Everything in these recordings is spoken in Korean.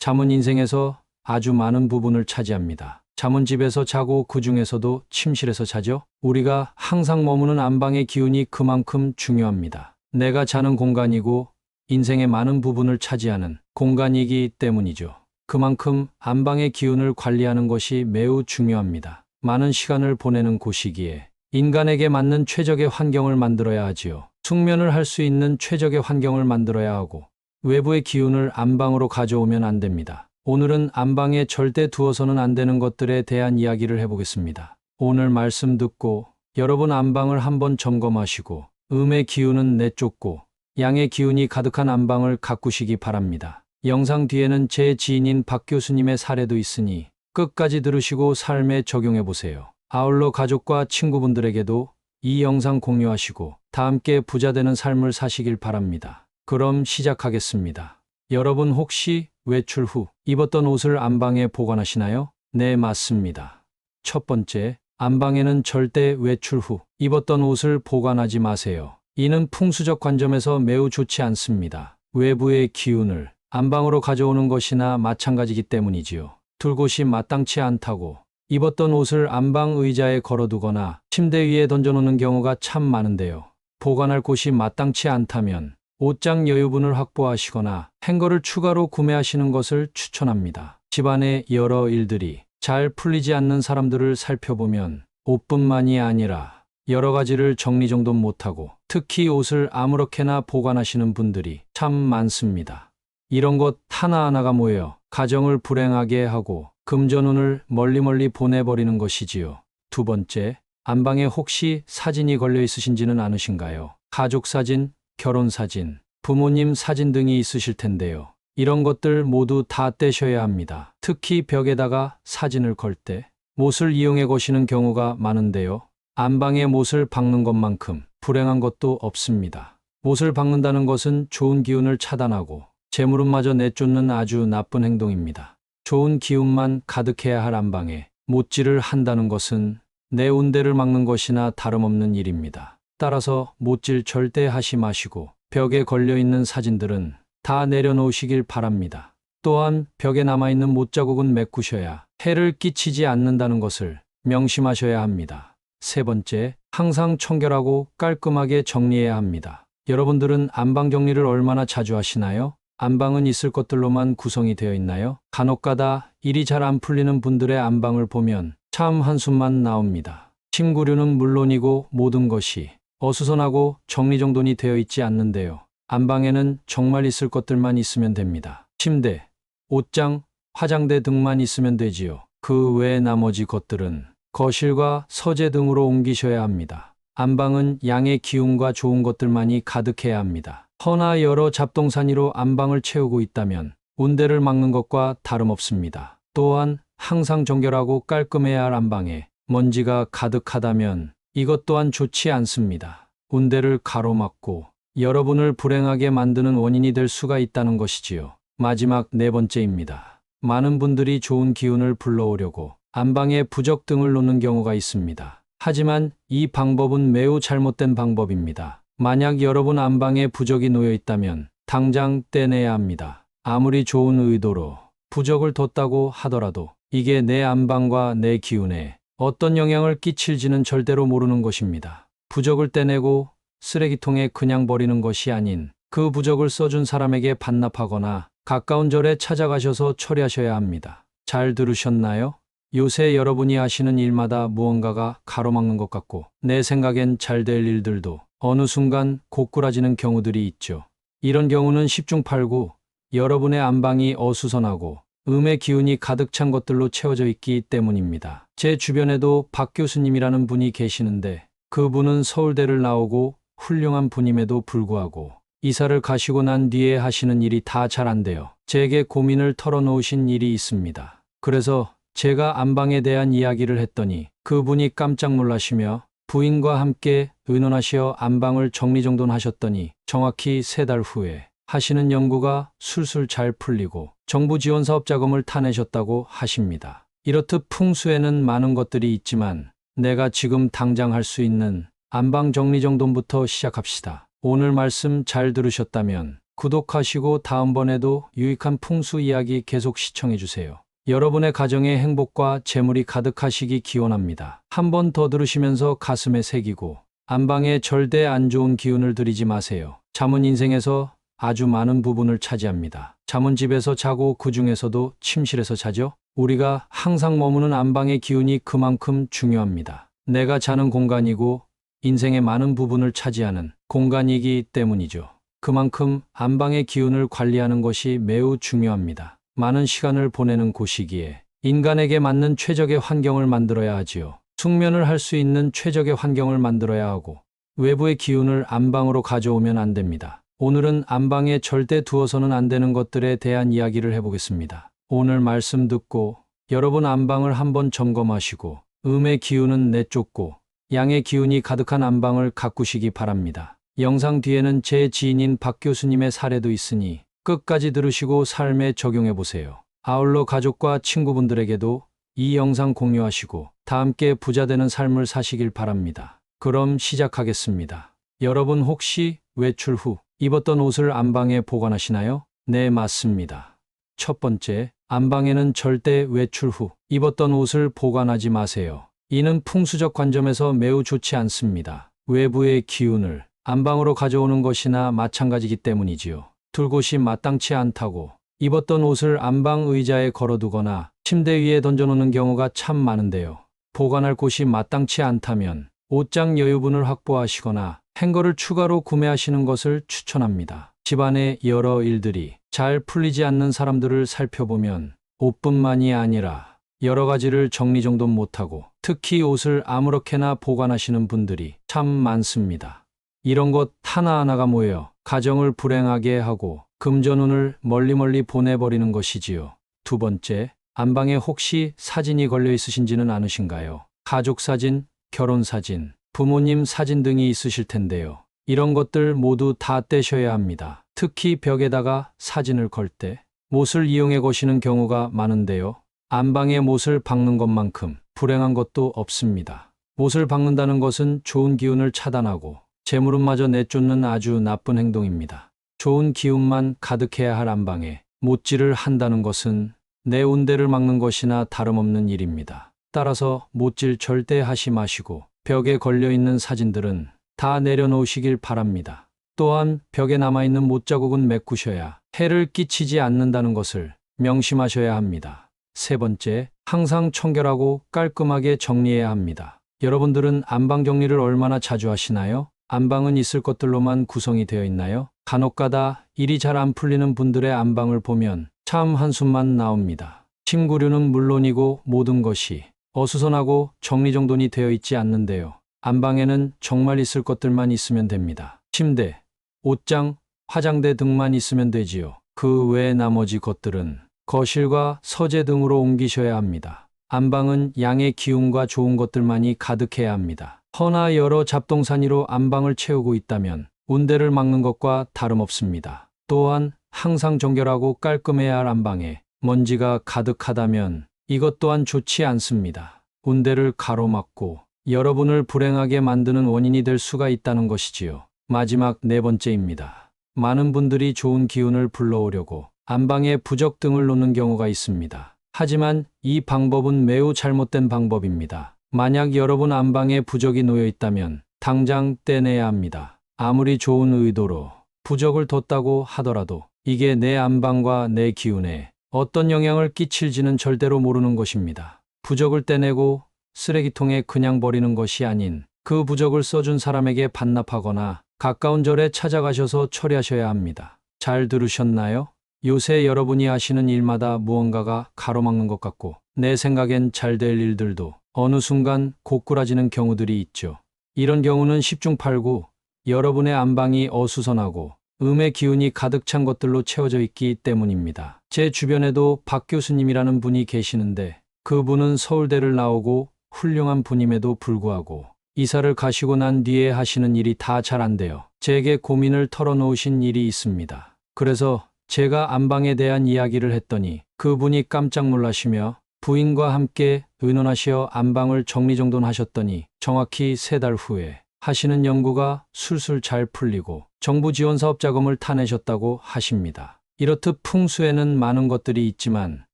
잠은 인생에서 아주 많은 부분을 차지합니다. 잠은 집에서 자고 그 중에서도 침실에서 자죠? 우리가 항상 머무는 안방의 기운이 그만큼 중요합니다. 내가 자는 공간이고 인생의 많은 부분을 차지하는 공간이기 때문이죠. 그만큼 안방의 기운을 관리하는 것이 매우 중요합니다. 많은 시간을 보내는 곳이기에 인간에게 맞는 최적의 환경을 만들어야 하지요. 숙면을 할 수 있는 최적의 환경을 만들어야 하고 외부의 기운을 안방으로 가져오면 안 됩니다. 오늘은 안방에 절대 두어서는 안 되는 것들에 대한 이야기를 해보겠습니다. 오늘 말씀 듣고 여러분 안방을 한번 점검하시고 음의 기운은 내쫓고 양의 기운이 가득한 안방을 가꾸시기 바랍니다. 영상 뒤에는 제 지인인 박 교수님의 사례도 있으니 끝까지 들으시고 삶에 적용해 보세요. 아울러 가족과 친구분들에게도 이 영상 공유하시고 다 함께 부자 되는 삶을 사시길 바랍니다. 그럼 시작하겠습니다. 여러분 혹시 외출 후 입었던 옷을 안방에 보관하시나요? 네, 맞습니다. 첫 번째, 안방에는 절대 외출 후 입었던 옷을 보관하지 마세요. 이는 풍수적 관점에서 매우 좋지 않습니다. 외부의 기운을 안방으로 가져오는 것이나 마찬가지기 때문이지요. 둘 곳이 마땅치 않다고 입었던 옷을 안방 의자에 걸어두거나 침대 위에 던져놓는 경우가 참 많은데요. 보관할 곳이 마땅치 않다면 옷장 여유분을 확보하시거나 행거를 추가로 구매하시는 것을 추천합니다. 집안의 여러 일들이 잘 풀리지 않는 사람들을 살펴보면 옷뿐만이 아니라 여러 가지를 정리정돈 못하고 특히 옷을 아무렇게나 보관하시는 분들이 참 많습니다. 이런 것 하나하나가 모여 가정을 불행하게 하고 금전운을 멀리 멀리 보내버리는 것이지요. 두 번째, 안방에 혹시 사진이 걸려 있으신지는 않으신가요? 가족 사진, 결혼 사진, 부모님 사진 등이 있으실 텐데요. 이런 것들 모두 다 떼셔야 합니다. 특히 벽에다가 사진을 걸 때 못을 이용해 거시는 경우가 많은데요. 안방에 못을 박는 것만큼 불행한 것도 없습니다. 못을 박는다는 것은 좋은 기운을 차단하고 재물운마저 내쫓는 아주 나쁜 행동입니다. 좋은 기운만 가득해야 할 안방에 못질을 한다는 것은 내 운대를 막는 것이나 다름없는 일입니다. 따라서 못질 절대 하시 마시고 벽에 걸려 있는 사진들은 다 내려놓으시길 바랍니다. 또한 벽에 남아있는 못자국은 메꾸셔야 해를 끼치지 않는다는 것을 명심하셔야 합니다. 세 번째, 항상 청결하고 깔끔하게 정리해야 합니다. 여러분들은 안방 정리를 얼마나 자주 하시나요? 안방은 있을 것들로만 구성이 되어 있나요? 간혹가다 일이 잘 안 풀리는 분들의 안방을 보면 참 한숨만 나옵니다. 침구류는 물론이고 모든 것이 어수선하고 정리정돈이 되어 있지 않는데요. 안방에는 정말 있을 것들만 있으면 됩니다. 침대, 옷장, 화장대 등만 있으면 되지요. 그외 나머지 것들은 거실과 서재 등으로 옮기셔야 합니다. 안방은 양의 기운과 좋은 것들만이 가득해야 합니다. 허나 여러 잡동사니로 안방을 채우고 있다면 운대를 막는 것과 다름없습니다. 또한 항상 정결하고 깔끔해야 할 안방에 먼지가 가득하다면 이것 또한 좋지 않습니다. 운대를 가로막고 여러분을 불행하게 만드는 원인이 될 수가 있다는 것이지요. 마지막 네 번째입니다. 많은 분들이 좋은 기운을 불러오려고 안방에 부적 등을 놓는 경우가 있습니다. 하지만 이 방법은 매우 잘못된 방법입니다. 만약 여러분 안방에 부적이 놓여 있다면 당장 떼내야 합니다. 아무리 좋은 의도로 부적을 뒀다고 하더라도 이게 내 안방과 내 기운에 어떤 영향을 끼칠지는 절대로 모르는 것입니다. 부적을 떼내고 쓰레기통에 그냥 버리는 것이 아닌 그 부적을 써준 사람에게 반납하거나 가까운 절에 찾아가셔서 처리하셔야 합니다. 잘 들으셨나요? 요새 여러분이 하시는 일마다 무언가가 가로막는 것 같고 내 생각엔 잘 될 일들도 어느 순간 고꾸라지는 경우들이 있죠. 이런 경우는 10중 8구 여러분의 안방이 어수선하고 음의 기운이 가득 찬 것들로 채워져 있기 때문입니다. 제 주변에도 박 교수님이라는 분이 계시는데 그분은 서울대를 나오고 훌륭한 분임에도 불구하고 이사를 가시고 난 뒤에 하시는 일이 다 잘 안 돼요. 제게 고민을 털어놓으신 일이 있습니다. 그래서 제가 안방에 대한 이야기를 했더니 그분이 깜짝 놀라시며 부인과 함께 의논하시어 안방을 정리정돈하셨더니 정확히 세 달 후에 하시는 연구가 술술 잘 풀리고 정부 지원 사업 자금을 타내셨다고 하십니다. 이렇듯 풍수에는 많은 것들이 있지만 내가 지금 당장 할 수 있는 안방 정리 정돈부터 시작합시다. 오늘 말씀 잘 들으셨다면 구독하시고 다음번에도 유익한 풍수 이야기 계속 시청해주세요. 여러분의 가정에 행복과 재물이 가득하시기 기원합니다. 한 번 더 들으시면서 가슴에 새기고 안방에 절대 안 좋은 기운을 들이지 마세요. 잠은 인생에서 아주 많은 부분을 차지합니다. 잠은 집에서 자고 그 중에서도 침실에서 자죠? 우리가 항상 머무는 안방의 기운이 그만큼 중요합니다. 내가 자는 공간이고 인생의 많은 부분을 차지하는 공간이기 때문이죠. 그만큼 안방의 기운을 관리하는 것이 매우 중요합니다. 많은 시간을 보내는 곳이기에 인간에게 맞는 최적의 환경을 만들어야 하지요. 숙면을 할 수 있는 최적의 환경을 만들어야 하고 외부의 기운을 안방으로 가져오면 안 됩니다. 오늘은 안방에 절대 두어서는 안 되는 것들에 대한 이야기를 해보겠습니다. 오늘 말씀 듣고 여러분 안방을 한번 점검하시고 음의 기운은 내쫓고 양의 기운이 가득한 안방을 가꾸시기 바랍니다. 영상 뒤에는 제 지인인 박 교수님의 사례도 있으니 끝까지 들으시고 삶에 적용해 보세요. 아울러 가족과 친구분들에게도 이 영상 공유하시고 다 함께 부자 되는 삶을 사시길 바랍니다. 그럼 시작하겠습니다. 여러분 혹시 외출 후 입었던 옷을 안방에 보관하시나요? 네, 맞습니다. 첫 번째, 안방에는 절대 외출 후 입었던 옷을 보관하지 마세요. 이는 풍수적 관점에서 매우 좋지 않습니다. 외부의 기운을 안방으로 가져오는 것이나 마찬가지기 때문이지요. 둘 곳이 마땅치 않다고 입었던 옷을 안방 의자에 걸어두거나 침대 위에 던져놓는 경우가 참 많은데요. 보관할 곳이 마땅치 않다면 옷장 여유분을 확보하시거나 행거를 추가로 구매하시는 것을 추천합니다. 집안의 여러 일들이 잘 풀리지 않는 사람들을 살펴보면 옷뿐만이 아니라 여러 가지를 정리정돈 못하고 특히 옷을 아무렇게나 보관하시는 분들이 참 많습니다. 이런 것 하나하나가 모여 가정을 불행하게 하고 금전운을 멀리 멀리 보내버리는 것이지요. 두 번째, 안방에 혹시 사진이 걸려 있으신지는 않으신가요? 가족 사진, 결혼 사진, 부모님 사진 등이 있으실 텐데요. 이런 것들 모두 다 떼셔야 합니다. 특히 벽에다가 사진을 걸 때 못을 이용해 거시는 경우가 많은데요. 안방에 못을 박는 것만큼 불행한 것도 없습니다. 못을 박는다는 것은 좋은 기운을 차단하고 재물운마저 내쫓는 아주 나쁜 행동입니다. 좋은 기운만 가득해야 할 안방에 못질을 한다는 것은 내 운대를 막는 것이나 다름없는 일입니다. 따라서 못질 절대 하시 마시고 벽에 걸려 있는 사진들은 다 내려놓으시길 바랍니다. 또한 벽에 남아있는 못자국은 메꾸셔야 해를 끼치지 않는다는 것을 명심하셔야 합니다. 세 번째, 항상 청결하고 깔끔하게 정리해야 합니다. 여러분들은 안방 정리를 얼마나 자주 하시나요? 안방은 있을 것들로만 구성이 되어 있나요? 간혹가다 일이 잘 안 풀리는 분들의 안방을 보면 참 한숨만 나옵니다. 침구류는 물론이고 모든 것이 어수선하고 정리정돈이 되어 있지 않는데요. 안방에는 정말 있을 것들만 있으면 됩니다. 침대, 옷장, 화장대 등만 있으면 되지요. 그 외 나머지 것들은 거실과 서재 등으로 옮기셔야 합니다. 안방은 양의 기운과 좋은 것들만이 가득해야 합니다. 허나 여러 잡동사니로 안방을 채우고 있다면 운대를 막는 것과 다름없습니다. 또한 항상 정결하고 깔끔해야 할 안방에 먼지가 가득하다면 이것 또한 좋지 않습니다. 운대를 가로막고 여러분을 불행하게 만드는 원인이 될 수가 있다는 것이지요. 마지막 네 번째입니다. 많은 분들이 좋은 기운을 불러오려고 안방에 부적 등을 놓는 경우가 있습니다. 하지만 이 방법은 매우 잘못된 방법입니다. 만약 여러분 안방에 부적이 놓여 있다면 당장 떼내야 합니다. 아무리 좋은 의도로 부적을 뒀다고 하더라도 이게 내 안방과 내 기운에 어떤 영향을 끼칠지는 절대로 모르는 것입니다. 부적을 떼내고 쓰레기통에 그냥 버리는 것이 아닌 그 부적을 써준 사람에게 반납하거나 가까운 절에 찾아가셔서 처리하셔야 합니다. 잘 들으셨나요? 요새 여러분이 하시는 일마다 무언가가 가로막는 것 같고 내 생각엔 잘 될 일들도 어느 순간 고꾸라지는 경우들이 있죠. 이런 경우는 10중 8구 여러분의 안방이 어수선하고 음의 기운이 가득 찬 것들로 채워져 있기 때문입니다. 제 주변에도 박 교수님이라는 분이 계시는데 그분은 서울대를 나오고 훌륭한 분임에도 불구하고 이사를 가시고 난 뒤에 하시는 일이 다 잘 안 돼요. 제게 고민을 털어놓으신 일이 있습니다. 그래서 제가 안방에 대한 이야기를 했더니 그분이 깜짝 놀라시며 부인과 함께 의논하시어 안방을 정리정돈하셨더니 정확히 세 달 후에 하시는 연구가 술술 잘 풀리고 정부 지원 사업 자금을 타내셨다고 하십니다. 이렇듯 풍수에는 많은 것들이 있지만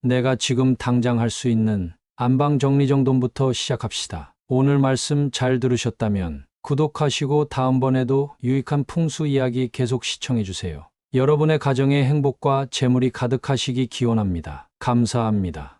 내가 지금 당장 할 수 있는 안방 정리 정돈부터 시작합시다. 오늘 말씀 잘 들으셨다면 구독하시고 다음번에도 유익한 풍수 이야기 계속 시청해 주세요. 여러분의 가정에 행복과 재물이 가득하시기 기원합니다. 감사합니다.